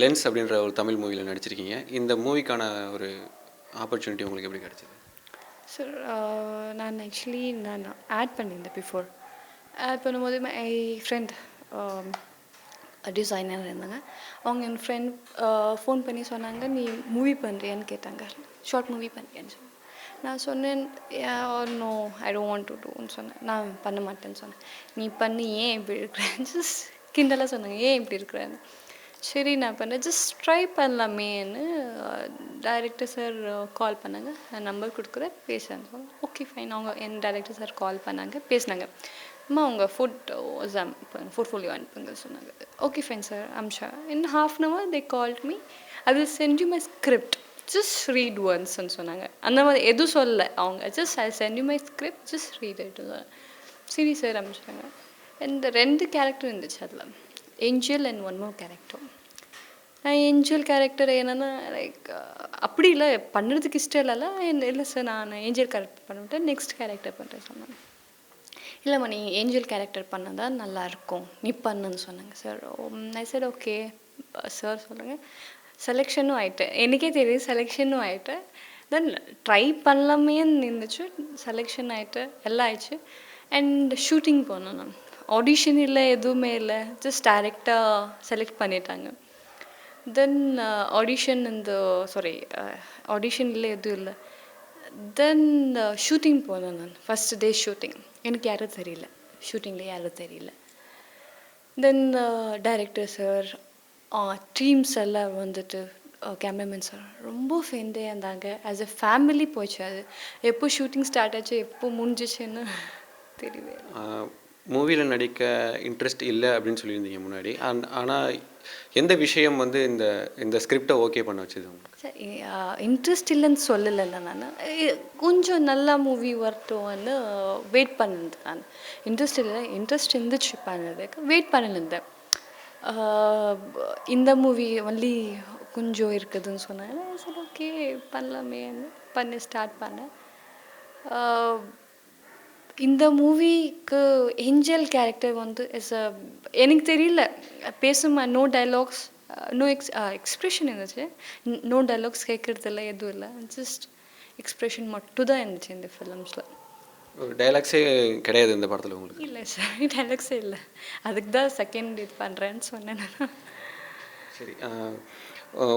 Lens அப்படின்ற ஒரு தமிழ் மூவியில் நடிச்சிருக்கீங்க. இந்த மூவிக்கான ஒரு ஆப்பர்ச்சுனிட்டி உங்களுக்கு எப்படி கிடச்சிது? சார் நான் ஆக்சுவலி நான் ஆட் பண்ணியிருந்தேன் பிஃபோர் ஆட் பண்ணும்போது ஐ ஃப்ரெண்ட் டிசைனர் இருந்தாங்க. அவங்க என் ஃப்ரெண்ட் ஃபோன் பண்ணி சொன்னாங்க நீ மூவி பண்ணுறியான்னு கேட்டாங்க. ஷார்ட் மூவி பண்ணுறியான்னு சொன்னேன் நான் சொன்னேன் no I don't want to டூன்னு சொன்னேன். நான் பண்ண மாட்டேன்னு சொன்னேன். நீ பண்ணி ஏன் இப்படி இருக்கிறேன் கிண்டலாக சொன்னாங்க ஏன் இப்படி இருக்கிறேன்னு? சரி நான் பண்ணேன் ஜஸ்ட் ட்ரை பண்ணலாமேன்னு டைரக்டர் சார் கால் பண்ணாங்க. நான் நம்பர் கொடுக்குறேன் பேசுகிறேன் ஓகே ஃபைன் அவங்க என் டைரக்டர் சார் கால் பண்ணாங்க பேசினாங்க. அம்மா உங்கள் ஃபுட் ஃபோர்ட்ஃபோலியோ அனுப்புங்க சொன்னாங்க. Okay fine sir அம்ஷா. In half an hour they called me I will send you my script just read ஒன்ஸ்ன்னு சொன்னாங்க. அந்த மாதிரி எதுவும் சொல்லலை அவங்க. Just I send you my script just read it சரி சார் அமிச்சாங்க இந்த ரெண்டு கேரக்டர் இருந்துச்சு அதில். Angel and one more character நான் ஏஞ்சல் கேரக்டர் என்னென்னா லைக் அப்படி இல்லை பண்ணுறதுக்கு இஷ்டம் இல்லைல்ல இல்லை சார் நான் ஏஞ்சல் கேரக்டர் பண்ணிவிட்டேன் நெக்ஸ்ட் கேரக்டர் பண்ணுறேன் சொன்னேன் இல்லைம்மா நீ ஏஞ்சல் கேரக்டர் பண்ணால் தான் நல்லாயிருக்கும். நீ பண்ணுன்னு சொன்னாங்க சார் நான் um, சார் ஓகே சார் சொல்லுங்கள் செலெக்ஷனும் ஆகிட்டேன் எனக்கே தெரியும் செலெக்ஷனும் ஆகிட்டேன் தென் ட்ரை பண்ணலாமேன்னு இருந்துச்சு. செலெக்ஷன் ஆகிட்டு எல்லாம் ஆயிடுச்சு. அண்ட் ஷூட்டிங் போனோம் நான். ஆடிஷன் இல்லை எதுவுமே இல்லை. ஜஸ்ட் டேரெக்டாக செலக்ட் பண்ணிட்டாங்க. தென் ஆடிஷன் இந்த சாரி ஆடிஷன் இல்லை எதுவும் இல்லை. தென் ஷூட்டிங் போனேன் நான். ஃபஸ்ட் டே ஷூட்டிங் எனக்கு யாரும் தெரியல. ஷூட்டிங்கில் யாரும் தெரியல. தென் டைரக்டர் சார் டீம்ஸ் எல்லாம் வந்துட்டு uh, கேமராமேன் சார் ரொம்ப ஃபேண்டே இருந்தாங்க. ஆஸ் எ ஃபேமிலி போச்சு அது. எப்போ ஷூட்டிங் ஸ்டார்ட் ஆச்சு எப்போ முடிஞ்சிச்சுன்னு தெரியவே மூவியில் நடிக்க இன்ட்ரெஸ்ட் இல்லை அப்படின்னு சொல்லியிருந்தீங்க முன்னாடி. அண்ட் ஆனால் எந்த விஷயம் வந்து இந்த இந்த ஸ்கிரிப்டை ஓகே பண்ண வச்சது உங்களுக்கு? இன்ட்ரெஸ்ட் இல்லைன்னு சொல்லலைல்ல நான். கொஞ்சம் நல்ல மூவி வரட்டும்னு வெயிட் பண்ணிருந்தேன் நான். இன்ட்ரெஸ்ட் இல்லை இன்ட்ரெஸ்ட் இருந்துச்சு பண்ணதுக்கு. வெயிட் பண்ணிருந்தேன் இந்த மூவி ஒன்லி கொஞ்சம் இருக்குதுன்னு சொன்னாங்க சரி ஓகே பண்ணலாமே பண்ணி ஸ்டார்ட் பண்ணேன். இந்த மூவிக்கு ஏஞ்சல் கேரக்டர் வந்து இஸ் அ எனக்கு தெரியல. பேசுமா no dialogues no ex expression இருந்துச்சு. நோ டைலாக்ஸ் கேட்குறது இல்லை எதுவும் இல்லை. ஜஸ்ட் எக்ஸ்ப்ரெஷன் மட்டும் தான் இருந்துச்சு இந்த ஃபிலிம்ஸில் டைலாக்ஸே கிடையாது இந்த படத்தில் உங்களுக்கு? இல்லை சார் டைலாக்ஸே இல்லை. அதுக்கு தான் செகண்ட் இது பண்ணுறேன்னு சொன்னேன் சரி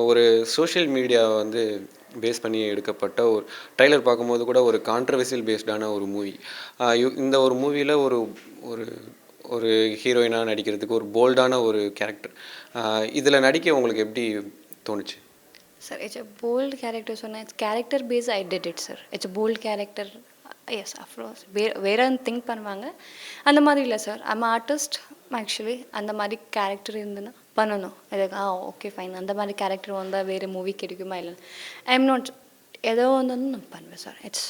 ஒரு சோஷியல் மீடியா வந்து பேஸ் பண்ணி எடுக்கப்பட்ட ஒரு ட்ரைலர் பார்க்கும்போது கூட ஒரு கான்ட்ரவர்சியல் பேஸ்டான ஒரு மூவி இந்த ஒரு மூவியில் ஒரு ஒரு ஒரு ஹீரோயினாக நடிக்கிறதுக்கு ஒரு போல்டான ஒரு கேரக்டர் இதில் நடிக்க உங்களுக்கு எப்படி தோணுச்சு? Sir it's a bold character சொன்னால் it's character base I did it sir it's bold character yes Afroz வேறு வேற திங்க் பண்ணுவாங்க. அந்த மாதிரி இல்லை சார் ஐம் ஆர்டிஸ்ட் ஆக்சுவலி அந்த மாதிரி கேரக்டர் இருந்ததுன்னா பண்ணணும். இதுக்கு ஆ ஓகே ஃபைன் அந்த மாதிரி கேரக்டர் வந்தால் வேறு மூவி கிடைக்குமா இல்லை ஐ எம் நாட் ஏதோ வந்தாலும் நான் பண்ணுவேன் சார் இட்ஸ்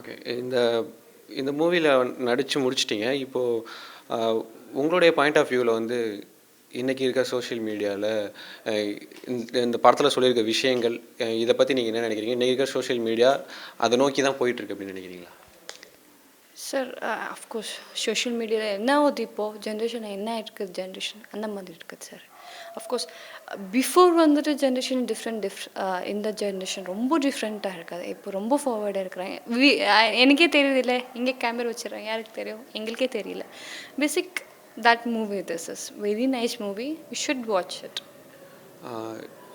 ஓகே இந்த இந்த மூவியில் நடித்து முடிச்சிட்டிங்க. இப்போது உங்களுடைய பாயிண்ட் ஆஃப் வியூவில் வந்து இன்றைக்கி இருக்க சோஷியல் மீடியாவில் இந்த படத்தில் சொல்லியிருக்க விஷயங்கள் இதை பற்றி நீங்கள் என்ன நினைக்கிறீங்க? இன்றைக்கி இருக்க சோஷியல் மீடியா அதை நோக்கி தான் போயிட்டுருக்கு அப்படின்னு நினைக்கிறீங்களா? சார் அஃப்கோர்ஸ் சோஷியல் மீடியாவில் என்ன ஆகுது இப்போது ஜென்ரேஷன் என்ன இருக்குது? ஜென்ரேஷன் அந்த மாதிரி இருக்குது சார் அஃப்கோர்ஸ் பிஃபோர் வந்துட்டு ஜென்ரேஷன் டிஃப்ரெண்ட் டிஃப் இந்த ஜென்ரேஷன் ரொம்ப டிஃப்ரெண்ட்டாக இருக்காது. இப்போ ரொம்ப ஃபார்வேர்டாக இருக்கிறாங்க. வி uh, எனக்கே தெரியுதில்ல இங்கே கேமரா வச்சுருக்காங்க யாருக்கு தெரியும்? எங்களுக்கே தெரியல. Basic that movie this is very nice movie you should watch it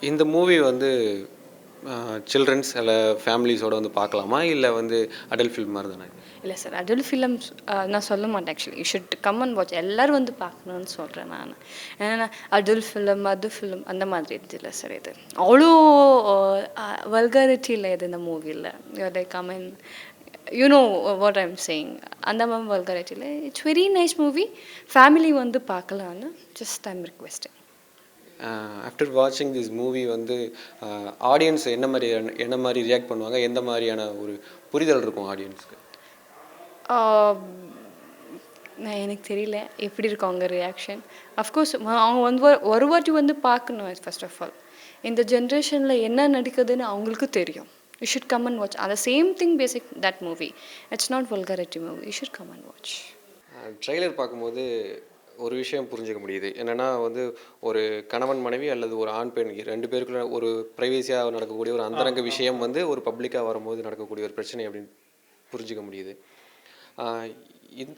இந்த மூவி வந்து சில்ட்ரன்ஸ் இல்லை ஃபேமிலிஸோட வந்து பார்க்கலாமா? இல்லை வந்து அடல்ட் ஃபிலிம் மாதிரி தானே? இல்லை சார் அடல்ட் ஃபிலிம்ஸ் நான் சொல்ல மாட்டேன் actually you should come and watch எல்லோரும் வந்து பார்க்கணுன்னு சொல்கிறேன் நான். ஏன்னா அடல்ட் ஃபிலிம் அது ஃபிலிம் அந்த மாதிரி இது இல்லை சார் இது. அவ்வளோ வல்காரிட்டி இல்லை இது இந்த மூவியில் like I mean you know what I'm saying அந்த மாதிரி வல்காரிட்டி இல்லை. It's very nice movie family வந்து பார்க்கலான்னு ஜஸ்ட் ஐம் ரிக்வெஸ்டிங் ஆஃப்டர் வாட்சிங் திஸ் மூவி வந்து ஆடியன்ஸ் என்ன மாதிரி என்ன மாதிரி ரியாக்ட் பண்ணுவாங்க? எந்த மாதிரியான ஒரு புரிதல் இருக்கும் ஆடியன்ஸ்க்கு நான் எனக்கு தெரியல. எப்படி இருக்கும் அவங்க ரியாக்ஷன் அஃப்கோர்ஸ் அவங்க வந்து ஒரு- ஒரு வாட்டி வந்து பார்க்கணும் ஃபர்ஸ்ட் ஆஃப் ஆல் இந்த ஜென்ரேஷனில் என்ன நடக்குதுன்னு அவங்களுக்கு தெரியும். You should come and watch அந்த same thing basic that movie it's not vulgarity movie you should come and watch trailer பார்க்கும்போது ஒரு விஷயம் புரிஞ்சுக்க முடியுது. என்னன்னா வந்து ஒரு கணவன் மனைவி அல்லது ஒரு ஆண் பெண் ரெண்டு பேருக்குள்ள ஒரு ப்ரைவேசியாக நடக்கக்கூடிய ஒரு அந்தரங்க விஷயம் வந்து ஒரு பப்ளிக்காக வரும்போது நடக்கக்கூடிய ஒரு பிரச்சனை அப்படின்னு புரிஞ்சுக்க முடியுது.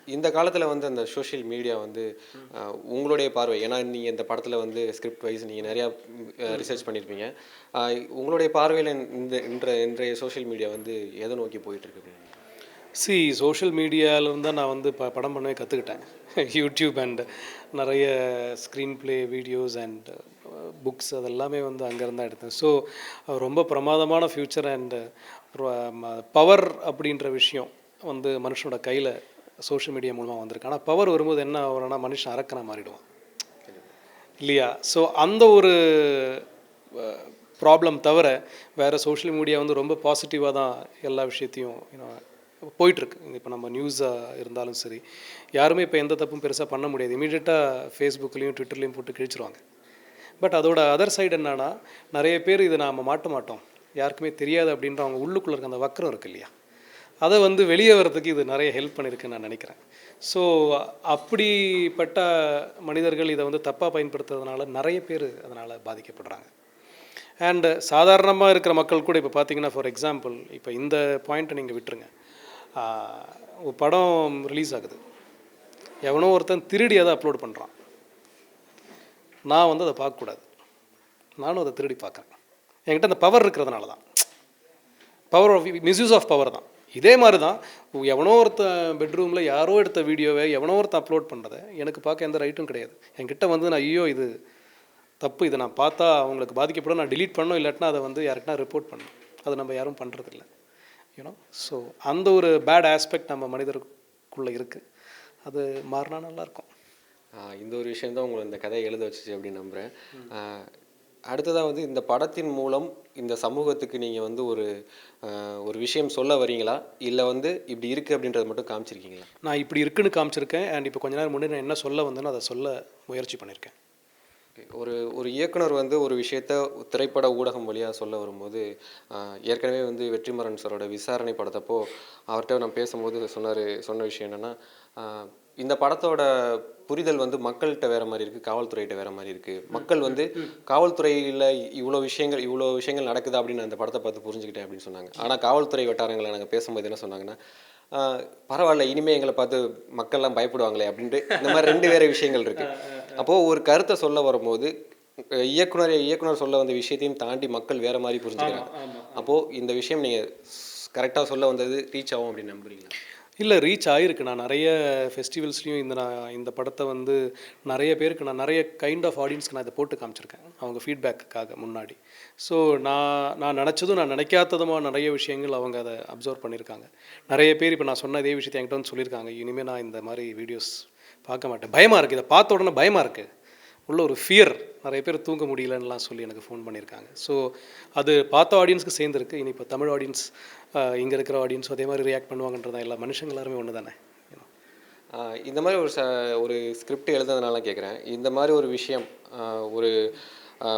இந்த- காலத்தில் வந்து அந்த சோஷியல் மீடியா வந்து உங்களுடைய பார்வை. ஏன்னா நீங்கள் இந்த படத்தில் வந்து ஸ்கிரிப்ட் வைஸ் நீங்கள் நிறையா ரிசர்ச் பண்ணியிருப்பீங்க உங்களுடைய பார்வையில் இந்த இன்ற இன்றைய சோஷியல் மீடியா வந்து எதை நோக்கி போயிட்டு இருக்கு அப்படின்னு? சி சோஷியல் மீடியாவிலேருந்து தான் நான் வந்து ப படம் பண்ணவே கற்றுக்கிட்டேன் யூடியூப் அண்ட் நிறைய screenplay videos and books அதெல்லாமே வந்து அங்கேருந்து தான் எடுத்தேன். ஸோ ரொம்ப பிரமாதமான ஃப்யூச்சர் அண்டு பவர் அப்படின்ற விஷயம் வந்து மனுஷனோட கையில் சோஷியல் மீடியா மூலமாக வந்திருக்கு. ஆனால் பவர் வரும்போது என்ன ஆகும்னா மனுஷன் அரக்கனா மாறிடுவான். இல்லையா? ஸோ அந்த ஒரு ப்ராப்ளம் தவிர வேறு சோஷியல் மீடியா வந்து ரொம்ப பாசிட்டிவாக தான் எல்லா விஷயத்தையும் போயிட்டுருக்கு. இப்போ நம்ம நியூஸாக இருந்தாலும் சரி யாருமே இப்போ எந்த தப்பும் பெருசாக பண்ண முடியாது. இமீடியட்டாக ஃபேஸ்புக்லேயும் ட்விட்டர்லேயும் போட்டு கிழிச்சிருவாங்க. பட் அதோட அதர் சைடு என்னன்னா நிறைய பேர் இதை நாம் மாட்ட மாட்டோம். யாருக்குமே தெரியாது அப்படின்ற அவங்க உள்ளுக்குள்ளே இருக்க அந்த வக்கரம் இருக்கு இல்லையா? அதை வந்து வெளியே வர்றதுக்கு இது நிறைய ஹெல்ப் பண்ணியிருக்குன்னு நான் நினைக்கிறேன். ஸோ அப்படிப்பட்ட மனிதர்கள் இதை வந்து தப்பாக பயன்படுத்துறதுனால நிறைய பேர் அதனால் பாதிக்கப்படுறாங்க. அண்டு சாதாரணமாக இருக்கிற மக்கள் கூட இப்போ பார்த்தீங்கன்னா ஃபார் எக்ஸாம்பிள் இப்போ இந்த பாயிண்ட்டை நீங்கள் விட்டுருங்க. படம் ரிலீஸ் ஆகுது. எவனோ ஒருத்தன் திருடி அதை அப்லோட் பண்ணுறான் நான் வந்து அதை பார்க்கக்கூடாது. நானும் அதை திருடி பார்க்குறேன். என்கிட்ட அந்த பவர் இருக்கிறதுனால தான். Power of misuse of power தான். இதே மாதிரி தான் எவனோ ஒருத்தன் பெட்ரூமில் யாரோ எடுத்த வீடியோவை எவனோ ஒருத்தன் அப்லோட் பண்ணுறதை எனக்கு பார்க்க எந்த ரைட்டும் கிடையாது. என்கிட்ட வந்து நான் ஐயோ இது தப்பு இதை நான் பார்த்தா அவங்களுக்கு பாதிக்கப்படும் நான் டிலீட் பண்ணணும் இல்லாட்டினா அதை வந்து யாருக்குன்னா ரிப்போர்ட் பண்ணணும். அது நம்ம யாரும் பண்ணுறதில்ல யூனோ ஸோ அந்த ஒரு பேட் ஆஸ்பெக்ட் நம்ம மனிதருக்குள்ளே இருக்குது அது மாறினா நல்லாயிருக்கும் இந்த ஒரு விஷயம் தான் உங்களை இந்த கதையை எழுத வச்சுச்சு அப்படின்னு நம்புகிறேன் அடுத்ததாக வந்து இந்த படத்தின் மூலம் இந்த சமூகத்துக்கு நீங்கள் வந்து ஒரு ஒரு விஷயம் சொல்ல வரீங்களா இல்லை வந்து இப்படி இருக்குது அப்படின்றத மட்டும் காமிச்சிருக்கீங்களா? நான் இப்படி இருக்குன்னு காமிச்சிருக்கேன். அண்ட் இப்போ கொஞ்ச நேரம் முன்னாடி நான் என்ன சொல்ல வந்தேனோ அதை சொல்ல முயற்சி பண்ணியிருக்கேன். ஒரு ஒரு இயக்குனர் வந்து ஒரு விஷயத்த திரைப்பட ஊடகம் வழியாக சொல்ல வரும்போது ஏற்கனவே வந்து வெற்றிமாறன் சாரோட விசாரணை படத்தப்போ அவர்கிட்ட நான் பேசும்போது சொன்னார் சொன்ன விஷயம் என்னென்னா இந்த படத்தோட புரிதல் வந்து மக்கள்கிட்ட வேற மாதிரி இருக்குது காவல்துறைகிட்ட வேற மாதிரி இருக்குது மக்கள் வந்து காவல்துறையில் இவ்வளோ விஷயங்கள் இவ்வளோ விஷயங்கள் நடக்குது அப்படின்னு அந்த படத்தை பார்த்து புரிஞ்சுக்கிட்டேன் அப்படின்னு சொன்னாங்க. ஆனால் காவல்துறை வட்டாரங்களை நாங்கள் பேசும்போது என்ன சொன்னாங்கன்னா பரவாயில்ல இனிமே எங்களை பார்த்து மக்கள்லாம் பயப்படுவாங்களே அப்படின்ட்டு இந்த மாதிரி ரெண்டு வேறு விஷயங்கள் இருக்கு. அப்போ ஒரு கருத்தை சொல்ல வரும்போது இயக்குனர் இயக்குனர் சொல்ல வந்த விஷயத்தையும் தாண்டி மக்கள் வேற மாதிரி புரிஞ்சுக்கிறாங்க. அப்போ இந்த விஷயம் நீங்க கரெக்டாக சொல்ல வந்தது ரீச் ஆகும் அப்படின்னு நம்புறீங்களா? இல்லை ரீச் ஆகிருக்கு நான் நிறைய ஃபெஸ்டிவல்ஸ்லையும் இந்த நான் இந்த படத்தை வந்து நிறைய பேருக்கு நான் நிறைய கைண்ட் ஆஃப் ஆடியன்ஸ்க்கு நான் இதை போட்டு காமிச்சிருக்கேன். அவங்க ஃபீட்பேக்குக்காக முன்னாடி. ஸோ நான் நான் நினச்சதும் நான் நினைக்காததுமான நிறைய விஷயங்கள் அவங்க அதை அப்சர்வ் பண்ணியிருக்காங்க. நிறைய பேர் இப்போ நான் சொன்ன இதே விஷயத்தை என்கிட்ட வந்து சொல்லியிருக்காங்க. இனிமேல் நான் இந்த மாதிரி வீடியோஸ் பார்க்க மாட்டேன். பயமாக இருக்குது இதை பார்த்த உடனே பயமாக இருக்குது உள்ள ஒரு ஃபியர் நிறைய பேர் தூங்க முடியலன்னுலாம் சொல்லி எனக்கு ஃபோன் பண்ணியிருக்காங்க. ஸோ அது பார்த்த ஆடியன்ஸ்க்கு சேர்ந்துருக்கு. இனி இப்போ தமிழ் ஆடியன்ஸ் இங்கே இருக்கிற ஆடியன்ஸ் அதே மாதிரி ரியாக்ட் பண்ணுவாங்கன்றதான் எல்லா மனுஷங்க எல்லாருமே ஒன்று தானே? இந்த மாதிரி ஒரு ச ஒரு ஸ்கிரிப்ட் எழுதுனதுனால கேட்குறேன் இந்த மாதிரி ஒரு விஷயம் ஒரு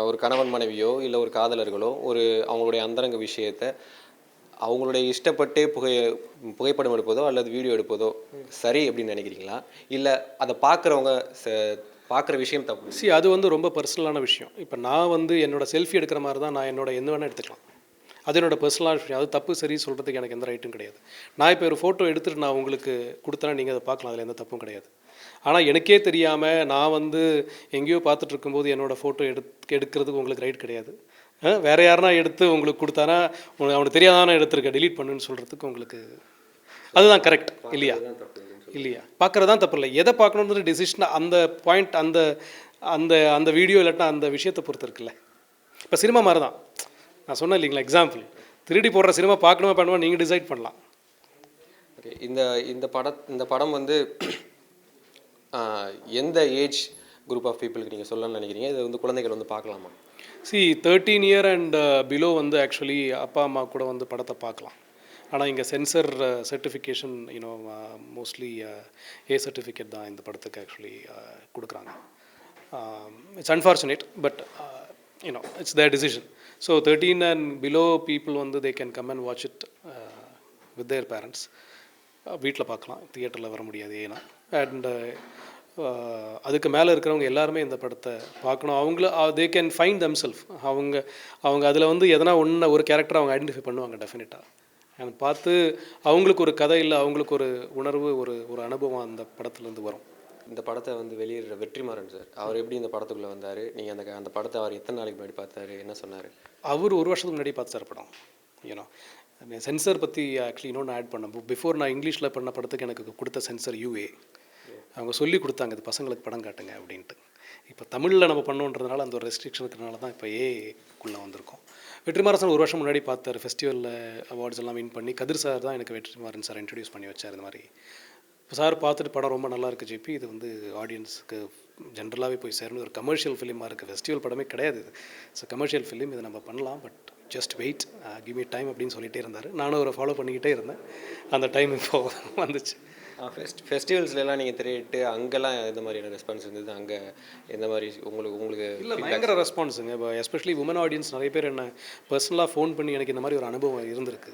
ஒரு கணவன் மனைவியோ இல்லை ஒரு காதலர்களோ ஒரு அவங்களுடைய அந்தரங்க விஷயத்தை அவங்களுடைய இஷ்டப்பட்டு புகை புகைப்படம் எடுப்பதோ அல்லது வீடியோ எடுப்பதோ சரி அப்படின்னு நினைக்கிறீங்களா? இல்லை அதை பார்க்குறவங்க பார்க்குற விஷயம் தப்பு? சி அது வந்து ரொம்ப பர்சனலான விஷயம். இப்போ நான் வந்து என்னோட செல்ஃபி எடுக்கிற மாதிரி தான் நான் என்னோட எந்த வேணால் எடுத்துக்கலாம். அது என்னோட பர்சனலான விஷயம். அது தப்பு சரி சொல்கிறதுக்கு எனக்கு எந்த ரைட்டும் கிடையாது. நான் இப்போ ஒரு ஃபோட்டோ எடுத்துகிட்டு நான் உங்களுக்கு கொடுத்தேன்னா நீங்கள் அதை பார்க்கலாம். அதில் எந்த தப்பும் கிடையாது. ஆனால் எனக்கே தெரியாமல் நான் வந்து எங்கேயோ பார்த்துட்டு இருக்கும்போது ஃபோட்டோ எடுத் எடுக்கிறதுக்கு உங்களுக்கு ரைட் கிடையாது. வேற யாருனா எடுத்து உங்களுக்கு கொடுத்தானா உனக்கு அவனுக்கு தெரியாதானே எடுத்திருக்க delete பண்ணுன்னு சொல்கிறதுக்கு உங்களுக்கு அதுதான் கரெக்ட் இல்லையா? இல்லையா? பார்க்குறது தான் தப்பு இல்லை. எதை பார்க்கணுன்ற டெசிஷன் அந்த பாயிண்ட் அந்த அந்த அந்த வீடியோ இல்லாட்டினா அந்த விஷயத்தை பொறுத்து இருக்குல்ல. இப்போ சினிமா மாதிரி தான் நான் சொன்னேன் இல்லைங்களா எக்ஸாம்பிள் திருடி போடுற சினிமா பார்க்கணுமா பண்ணுமா நீங்கள் டிசைட் பண்ணலாம். ஓகே இந்த இந்த பட இந்த படம் வந்து எந்த ஏஜ் குரூப் ஆஃப் பீப்புளுக்கு நீங்கள் சொல்லணும்னு நினைக்கிறீங்க? இது வந்து குழந்தைகள் வந்து பார்க்கலாமா? See thirteen year and below வந்து ஆக்சுவலி அப்பா அம்மா கூட வந்து படத்தை பார்க்கலாம். ஆனால் இங்கே censor certification you know mostly A certificate தான் இந்த படத்துக்கு ஆக்சுவலி uh, கொடுக்குறாங்க. It's unfortunate but you know it's their decision so thirteen and below people வந்து they can come and watch it with their parents வீட்டில் பார்க்கலாம் தியேட்டரில் வர முடியாது ஏன்னா. அண்ட் அதுக்கு மேலே இருக்கிறவங்க எல்லாருமே இந்த படத்தை பார்க்கணும். அவங்கள they can find them self அவங்க அவங்க அதில் வந்து எதனா ஒன்று ஒரு கேரக்டர் அவங்க ஐடென்டிஃபை பண்ணுவாங்க டெஃபினட்டாக எனக்கு பார்த்து அவங்களுக்கு ஒரு கதை இல்லை அவங்களுக்கு ஒரு உணர்வு ஒரு ஒரு அனுபவம் அந்த படத்துலேருந்து வரும். இந்த படத்தை வந்து வெளியிடுற வெற்றிமாறன் சார். அவர் எப்படி இந்த படத்துக்குள்ளே வந்தார்? நீங்கள் அந்த அந்த படத்தை அவர் எத்தனை நாளைக்கு முன்னாடி பார்த்தாரு? என்ன சொன்னார்? அவர் ஒரு வருஷத்துக்கு முன்னாடி பார்த்து சார் படம். யூனோ சென்சர் பற்றி ஆக்சுவலி இன்னொன்று ஆட் பண்ண. பிஃபோர் நான் இங்கிலீஷில் பண்ண படத்துக்கு எனக்கு கொடுத்த சென்சர் யூஏ அவங்க சொல்லி கொடுத்தாங்க இது பசங்களுக்கு படம் காட்டுங்க அப்படின்ட்டு. இப்போ தமிழில் நம்ம பண்ணோன்றதுனால அந்த ஒரு ரெஸ்ட்ரிக்ஷன் இருக்கிறனால தான் இப்போ ஏக்குள்ளே வந்திருக்கோம். வெற்றிமாறன் ஒரு வருஷம் முன்னாடி பார்த்தார் ஃபெஸ்டிவலில் அவார்ட்ஸ் எல்லாம் வின் பண்ணி. கதிர் சார் தான் எனக்கு வெற்றிமாறன் சார் இன்ட்ரடியூஸ் பண்ணி வச்சார் இந்த மாதிரி. இப்போ சார் பார்த்துட்டு படம் ரொம்ப நல்லா இருக்குது ஜிபி இது வந்து ஆடியன்ஸுக்கு ஜென்ரலாகவே போய் சேரணும் ஒரு கமர்ஷியல் ஃபிலிமாக இருக்குது ஃபெஸ்டிவல் படமே கிடையாது இது. ஸோ கமர்ஷியல் ஃபிலிம் இதை நம்ம பண்ணலாம் but just wait give me time அப்படின்னு சொல்லிகிட்டே இருந்தார். நானும் அவரை ஃபாலோ பண்ணிக்கிட்டே இருந்தேன். அந்த டைம் இப்போ வந்துச்சு. ஃபெஸ்ட் ஃபெஸ்டிவல்ஸ்லாம் நீங்கள் திரையிட்டு அங்கெல்லாம் எந்த மாதிரியான ரெஸ்பான்ஸ் இருந்தது? அங்கே எந்த மாதிரி உங்களுக்கு உங்களுக்கு இல்லை பயங்கர ரெஸ்பான்ஸுங்க இப்போ எஸ்பெஷலி உமன் ஆடியன்ஸ் நிறைய பேர் என்ன பர்சனலாக ஃபோன் பண்ணி எனக்கு இந்த மாதிரி ஒரு அனுபவம் இருந்திருக்கு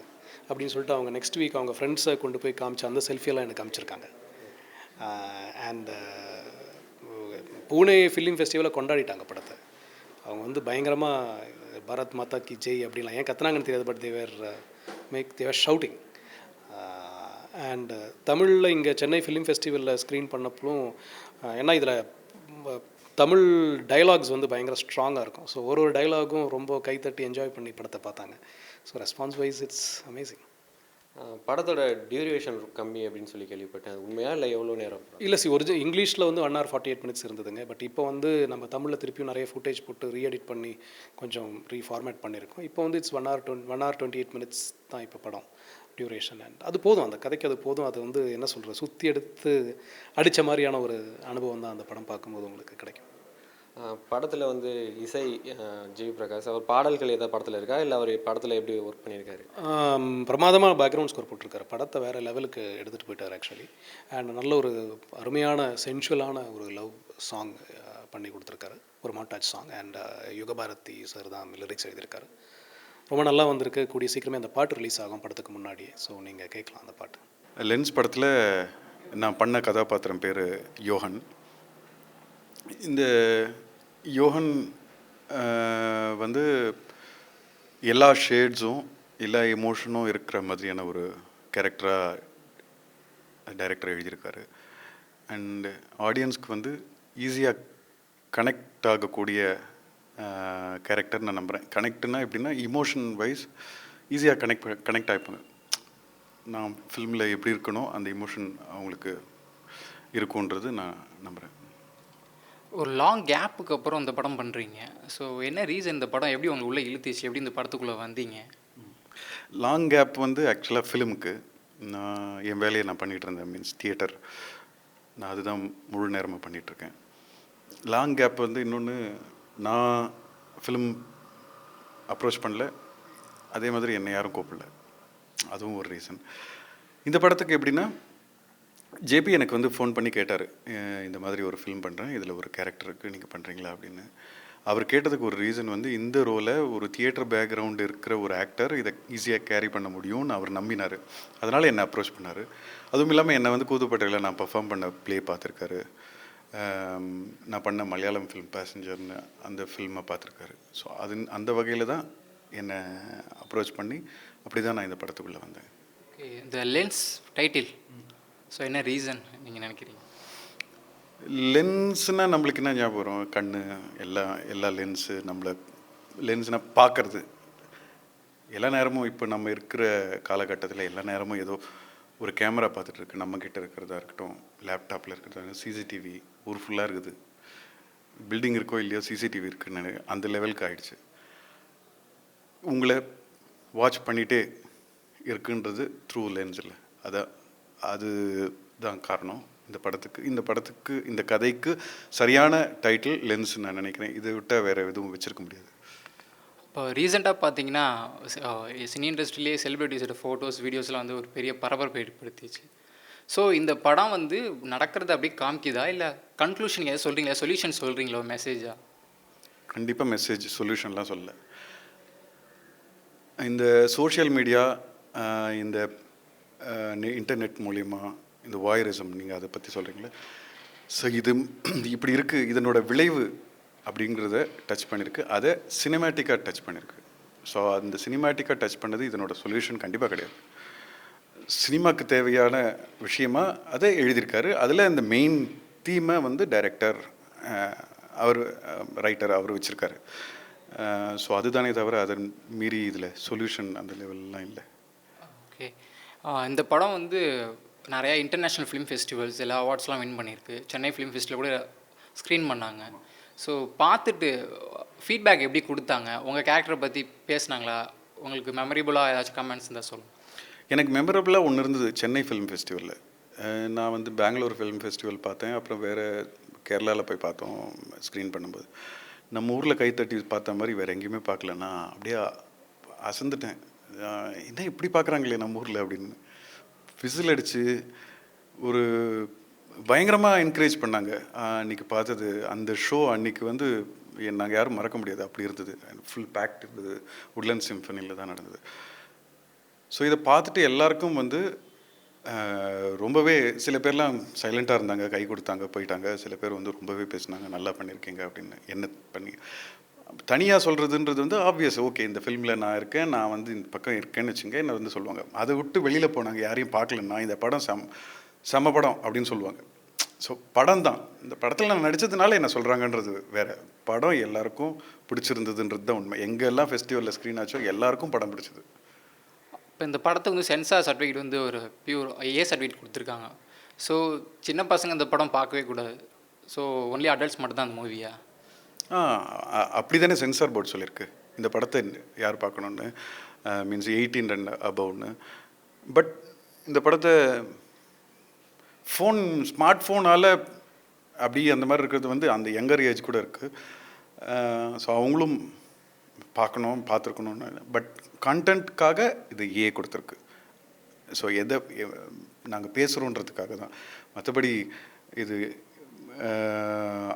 அப்படின்னு சொல்லிட்டு அவங்க நெக்ஸ்ட் வீக் அவங்க ஃப்ரெண்ட்ஸை கொண்டு போய் காமிச்சு அந்த செல்ஃபியெல்லாம் எனக்கு காமிச்சிருக்காங்க. அண்ட் பூனே ஃபிலிம் ஃபெஸ்டிவலை கொண்டாடிட்டாங்க படத்தை. அவங்க வந்து பயங்கரமாக பாரத் மாதா கி ஜெய் அப்படிலாம் ஏன் கத்துனாங்கன்னு தெரியாது but they were make they were shouting and தமிழில் இங்கே சென்னை ஃபிலிம் ஃபெஸ்டிவலில் ஸ்க்ரீன் பண்ணப்பலும் ஏன்னா இதில் தமிழ் டயலாக்ஸ் வந்து பயங்கர ஸ்ட்ராங்காக இருக்கும். ஸோ ஒரு ஒரு டயலாகும் ரொம்ப கைத்தட்டி என்ஜாய் பண்ணி படத்தை பார்த்தாங்க. So response wise it's amazing படத்தோட டியூரேஷன் கம்மி அப்படின்னு சொல்லி கேள்விப்பட்டேன். அது உண்மையா இல்லை எவ்வளோ நேரம்? இல்லை சி ஒரிஜினல் இங்கிலீஷில் வந்து one hour forty eight minutes இருந்ததுங்க. பட் இப்போ வந்து நம்ம தமிழில் திருப்பியும் நிறைய ஃபுட்டேஜ் போட்டு ரீஎடிட் பண்ணி கொஞ்சம் ரீஃபார்மேட் பண்ணியிருக்கோம். இப்போ வந்து it's one hour twenty one hour twenty eight minutes தான் இப்போ படம். டியூரேஷன் அண்ட் அது போதும் அந்த கதைக்கு அது போதும். அது வந்து என்ன சொல்கிறது சுற்றி எடுத்து அடித்த மாதிரியான ஒரு அனுபவம் தான் அந்த படம் பார்க்கும்போது உங்களுக்கு கிடைக்கும். படத்தில் வந்து இசை ஜிவி பிரகாஷ் அவர் பாடல்கள் ஏதாவது படத்தில் இருக்கா? இல்லை அவர் படத்தில் எப்படி ஒர்க் பண்ணியிருக்காரு? பிரமாதமாக பேக்ரவுண்ட் ஸ்கோர் போட்டிருக்காரு. படத்தை வேறு லெவலுக்கு எடுத்துகிட்டு போயிட்டார் ஆக்சுவலி அண்ட் நல்ல ஒரு அருமையான சென்சுவலான ஒரு லவ் சாங் பண்ணி கொடுத்துருக்காரு. ஒரு montage song and Yugabharathi sir தான் லிரிக்ஸ் எழுதியிருக்காரு. ரொம்ப நல்லா வந்திருக்கு. கூடிய சீக்கிரமே அந்த பாட்டு ரிலீஸ் ஆகும் படத்துக்கு முன்னாடியே. ஸோ நீங்கள் கேட்கலாம் அந்த பாட்டு. லென்ஸ் படத்தில் நான் பண்ண கதாபாத்திரம் பேர் யோகன். இந்த யோகன் வந்து எல்லா ஷேட்ஸும் எல்லா எமோஷனும் இருக்கிற மாதிரியான ஒரு கேரக்டராக டைரக்டர் எழுதியிருக்காரு. அண்ட் ஆடியன்ஸ்க்கு வந்து ஈஸியாக கனெக்ட் ஆகக்கூடிய கேரக்டர் நான் நம்புகிறேன் கனெக்ட்னா எப்படின்னா இமோஷன் வைஸ் ஈஸியாக கனெக்ட் கனெக்ட் ஆகிப்பாங்க நான் ஃபில்மில் எப்படி இருக்கணும் அந்த இமோஷன் அவங்களுக்கு இருக்குன்றது நான் நம்புகிறேன் ஒரு லாங் கேப்புக்கு அப்புறம் இந்த படம் பண்ணுறீங்க ஸோ என்ன ரீசன் இந்த படம் எப்படி உங்களுக்கு உள்ளே இழுத்துச்சு? எப்படி இந்த படத்துக்குள்ளே வந்தீங்க? லாங் கேப் வந்து ஆக்சுவலாக ஃபிலிமுக்கு நான் என் வேலையை நான் பண்ணிகிட்டு இருந்தேன். மீன்ஸ் தியேட்டர் நான் அதுதான் முழு நேரமாக பண்ணிகிட்ருக்கேன் லாங் கேப் வந்து இன்னொன்று நான் ஃபிலிம் அப்ரோச் பண்ணல. அதே மாதிரி என்னை யாரும் கூப்பிடல. அதுவும் ஒரு ரீசன் இந்த படத்துக்கு எப்படின்னா ஜேபி எனக்கு வந்து ஃபோன் பண்ணி கேட்டார். இந்த மாதிரி ஒரு ஃபிலிம் பண்ணுறேன் இதில் ஒரு கேரக்டருக்கு நீங்கள் பண்ணுறீங்களா அப்படின்னு. அவர் கேட்டதுக்கு ஒரு ரீசன் வந்து இந்த ரோலை ஒரு தியேட்டர் பேக்ரவுண்ட் இருக்கிற ஒரு ஆக்டர் இதை ஈஸியாக கேரி பண்ண முடியும்னு அவர் நம்பினார். அதனால் என்னை அப்ரோச் பண்ணார். அதுவும் இல்லாமல் என்னை வந்து கூதுப்பட்டையில் நான் பர்ஃபார்ம் பண்ண ப்ளே பார்த்துருக்காரு. நான் பண்ண மலையாளம் ஃபிலிம் பேசஞ்சர்னு அந்த ஃபில்மை பார்த்துருக்காரு. ஸோ அது அந்த வகையில் தான் என்னை அப்ரோச் பண்ணி அப்படி தான் நான் இந்த படத்துக்குள்ளே வந்தேன். ஓகே இந்த லென்ஸ் டைட்டில் ஸோ என்ன ரீசன் நீங்கள் நினைக்கிறீங்க? லென்ஸ்னால் நம்மளுக்கு என்ன ஞாபகம் வரும்? கண் எல்லா எல்லா லென்ஸு நம்மளை லென்ஸ்னால் பார்க்கறது. எல்லா நேரமும் இப்போ நம்ம இருக்கிற காலகட்டத்தில் எல்லா நேரமும் ஏதோ ஒரு கேமரா பார்த்துட்டு இருக்கு நம்ம கிட்ட இருக்கிறதா இருக்கட்டும் லேப்டாப்பில் இருக்கிறதா சிசிடிவி ஊர் ஃபுல்லாக இருக்குது. பில்டிங் இருக்கோ இல்லையோ சிசிடிவி இருக்குன்னு அந்த லெவலுக்கு ஆயிடுச்சு. உங்களை வாட்ச் பண்ணிகிட்டே இருக்குன்றது த்ரூ லென்ஸில் அதான் அது தான் காரணம். இந்த படத்துக்கு இந்த படத்துக்கு இந்த கதைக்கு சரியான டைட்டில் லென்ஸ் நான் நினைக்கிறேன். இதை விட்டால் வேறு எதுவும் வச்சிருக்க முடியாது. இப்போ ரீசெண்டாக பார்த்தீங்கன்னா சினி இண்டஸ்ட்ரியிலே செலிபிரிட்டிஸோட ஃபோட்டோஸ் வீடியோஸ்லாம் வந்து ஒரு பெரிய பரபரப்பை ஏற்படுத்திச்சு. ஸோ இந்த படம் வந்து நடக்கிறது அப்படியே காமிக்குதா? இல்லை கன்க்ளூஷன் ஏதாவது சொல்கிறீங்களா சொல்யூஷன் சொல்கிறீங்களோ மெசேஜா கண்டிப்பாக மெசேஜ் சொல்யூஷன்லாம் சொல்ல. இந்த சோஷியல் மீடியா இந்த இன்டர்நெட் மூலிமா இந்த வாயரிசம் நீங்கள் அதை பற்றி சொல்கிறீங்களே ஸோ இது இப்படி இருக்குது இதனோட விளைவு அப்படிங்கிறத டச் பண்ணியிருக்கு. அதை சினிமேட்டிக்காக டச் பண்ணியிருக்கு. ஸோ அந்த சினிமேட்டிக்காக டச் பண்ணது இதனோட சொல்யூஷன் கண்டிப்பாக கிடையாது. சினிமாக்கு தேவையான விஷயமா அதை எழுதியிருக்காரு. அதில் இந்த மெயின் தீமை வந்து டைரக்டர் அவர் ரைட்டர் அவர் வச்சுருக்காரு. ஸோ அதுதானே தவிர அதன் மீறி இதில் சொல்யூஷன் அந்த லெவல்லாம் இல்லை. ஓகே. இந்த படம் வந்து நிறையா இன்டர்நேஷ்னல் ஃபிலிம் ஃபெஸ்டிவல்ஸ் எல்லா அவார்ட்ஸ்லாம் வின் பண்ணியிருக்கு. சென்னை ஃபிலிம் ஃபெஸ்டிவல் கூட ஸ்க்ரீன் பண்ணாங்க. ஸோ பார்த்துட்டு ஃபீட்பேக் எப்படி கொடுத்தாங்க? உங்கள் கேரக்டரை பற்றி பேசுனாங்களா? உங்களுக்கு மெமரபுளாக ஏதாச்சும் கமெண்ட்ஸ் இருந்தால் சொல்லுங்கள் எனக்கு மெமரபுளாக ஒன்று இருந்தது சென்னை ஃபிலிம் ஃபெஸ்டிவலில் நான் வந்து பெங்களூர் ஃபிலிம் ஃபெஸ்டிவல் பார்த்தேன். அப்புறம் வேறு கேரளாவில் போய் பார்த்தோம் ஸ்க்ரீன் பண்ணும்போது. நம்ம ஊரில் கைத்தட்டி பார்த்த மாதிரி வேறு எங்கேயுமே பார்க்கலன்னா அப்படியே அசந்துட்டேன். என்ன இப்படி பார்க்குறாங்களே நம்ம ஊரில் அப்படின்னு. விசில் அடித்து ஒரு பயங்கரமாக என்கரேஜ் பண்ணாங்க. அன்றைக்கி பார்த்தது அந்த ஷோ அன்றைக்கி வந்து நாங்கள் யாரும் மறக்க முடியாது. அப்படி இருந்தது. ஃபுல் பேக்ட் இருந்தது. உட்லண்ட் சிம்ஃபனியில் தான் நடந்தது. ஸோ இதை பார்த்துட்டு எல்லாருக்கும் வந்து ரொம்பவே சில பேர்லாம் சைலண்ட்டாக இருந்தாங்க கை கொடுத்தாங்க போயிட்டாங்க. சில பேர் வந்து ரொம்பவே பேசினாங்க நல்லா பண்ணியிருக்கீங்க அப்படின்னு என்ன பண்ணி தனியாக சொல்கிறதுன்றது வந்து ஆப்வியஸ் ஓகே இந்த ஃபிலிமில் நான் இருக்கேன் நான் வந்து இந்த பக்கம் இருக்கேன்னு வச்சுங்க என்ன வந்து சொல்லுவாங்க. அதை விட்டு வெளியில் போனாங்க யாரையும் பார்க்கலன்னா இந்த படம் சம் செம்ம படம் அப்படின்னு சொல்லுவாங்க. ஸோ படம் தான் இந்த படத்தில் நான் நடித்ததுனால என்ன சொல்கிறாங்கன்றது வேற. படம் எல்லாருக்கும் பிடிச்சிருந்ததுன்றது தான் உண்மை. எங்கெல்லாம் ஃபெஸ்டிவலில் ஸ்க்ரீன் ஆச்சோ எல்லாருக்கும் படம் பிடிச்சது. இப்போ இந்த படத்துக்கு வந்து சென்சார் சர்டிஃபிகேட் வந்து ஒரு பியூர் ஏ சர்டிஃபிகேட் கொடுத்துருக்காங்க. ஸோ சின்ன பசங்க இந்த படம் பார்க்கவே கூடாது. ஸோ ஒன்லி அடல்ட்ஸ் மட்டும் தான் அந்த மூவியா ஆ அப்படி தானே சென்சார் போர்டு சொல்லியிருக்கு. இந்த படத்தை யார் பார்க்கணுன்னு மீன்ஸ் எயிட்டீன் அண்ட் அபவ்னு பட் இந்த படத்தை ஃபோன் ஸ்மார்ட் ஃபோனால் அப்படி அந்த மாதிரி இருக்கிறது வந்து அந்த யங்கர் ஏஜ் கூட இருக்குது ஸோ அவங்களும் பார்க்கணும் பார்த்துருக்கணும்னு பட் கண்டென்ட்காக இது ஏ கொடுத்துருக்கு. ஸோ எதை நாங்கள் பேசுகிறோன்றதுக்காக தான். மற்றபடி இது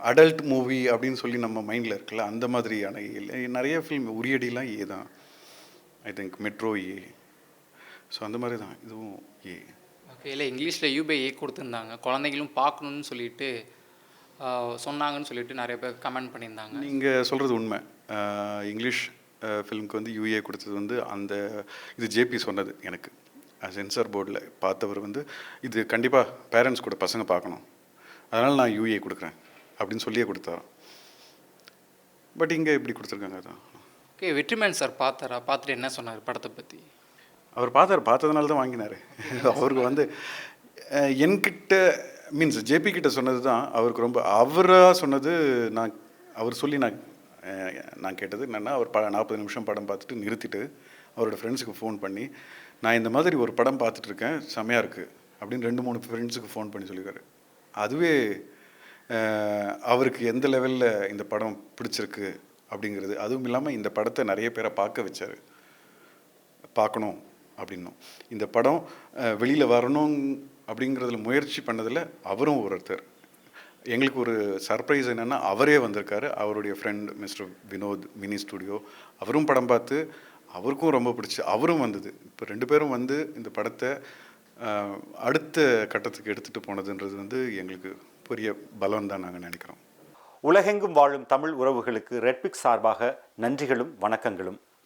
அடல்ட் மூவி அப்படின்னு சொல்லி நம்ம மைண்டில் இருக்குல்ல அந்த மாதிரியான ஏ இல்லை நிறைய ஃபில்ம் உரியடிலாம் ஏ தான். I think metro A so அந்த மாதிரி தான். இதுவும் ஏ இல்லை இங்கிலீஷில் யூபே ஏ கொடுத்துருந்தாங்க. குழந்தைகளும் பார்க்கணுன்னு சொல்லிட்டு சொன்னாங்கன்னு சொல்லிட்டு நிறைய பேர் கமெண்ட் பண்ணியிருந்தாங்க. நீங்கள் சொல்கிறது உண்மை. இங்கிலீஷ் ஃபிலிம்க்கு வந்து யூஏ கொடுத்தது வந்து அந்த இது ஜேபி சொன்னது எனக்கு. சென்சார் போர்டில் பார்த்தவர் வந்து இது கண்டிப்பாக பேரண்ட்ஸ் கூட பசங்க பார்க்கணும். அதனால் நான் யூஏ கொடுக்குறேன். அப்படின்னு சொல்லியே கொடுத்தாராம். பட் இங்கே இப்படி கொடுத்துருக்காங்க அதான். ஓகே வெற்றிமேன் சார் பார்த்தாரா? பார்த்துட்டு என்ன சொன்னார் படத்தை பற்றி அவர் பார்த்தார் பார்த்ததுனால தான் வாங்கினார். அவருக்கு வந்து என்கிட்ட மீன்ஸ் ஜேபி கிட்ட சொன்னது தான் அவருக்கு ரொம்ப அவராக சொன்னது நான் அவர் சொல்லி நான் நான் கேட்டது என்னென்னா அவர் ப நாற்பது நிமிஷம் படம் பார்த்துட்டு நிறுத்திட்டு அவரோட ஃப்ரெண்ட்ஸுக்கு ஃபோன் பண்ணி நான் இந்த மாதிரி ஒரு படம் பார்த்துட்ருக்கேன் செம்மையாக செமையாக இருக்குது அப்படின்னு ரெண்டு மூணு ஃப்ரெண்ட்ஸுக்கு ஃபோன் பண்ணி சொல்லியிருக்காரு. அதுவே அவருக்கு எந்த லெவலில் இந்த படம் பிடிச்சிருக்கு அப்படிங்கிறது அதுவும் இல்லாமல் இந்த படத்தை நிறைய பேரை பார்க்க வச்சார். பார்க்கணும். அப்படின்னும். இந்த படம் வெளியில் வரணும் அப்படிங்கிறதுல முயற்சி பண்ணதில் அவரும் ஒருத்தர். எங்களுக்கு ஒரு சர்ப்ரைஸ் என்னென்னா அவரே வந்திருக்காரு. அவருடைய friend mister Vinod mini studio அவரும் படம் பார்த்து அவருக்கும் ரொம்ப பிடிச்சி அவரும் வந்தது. இப்போ ரெண்டு பேரும் வந்து இந்த படத்தை அடுத்த கட்டத்துக்கு எடுத்துகிட்டு போனதுன்றது வந்து எங்களுக்கு பெரிய பலம் தான் நாங்கள் நினைக்கிறோம். உலகெங்கும் வாழும் தமிழ் உறவுகளுக்கு ரெட்பிக் சார்பாக நன்றிகளும் வணக்கங்களும்.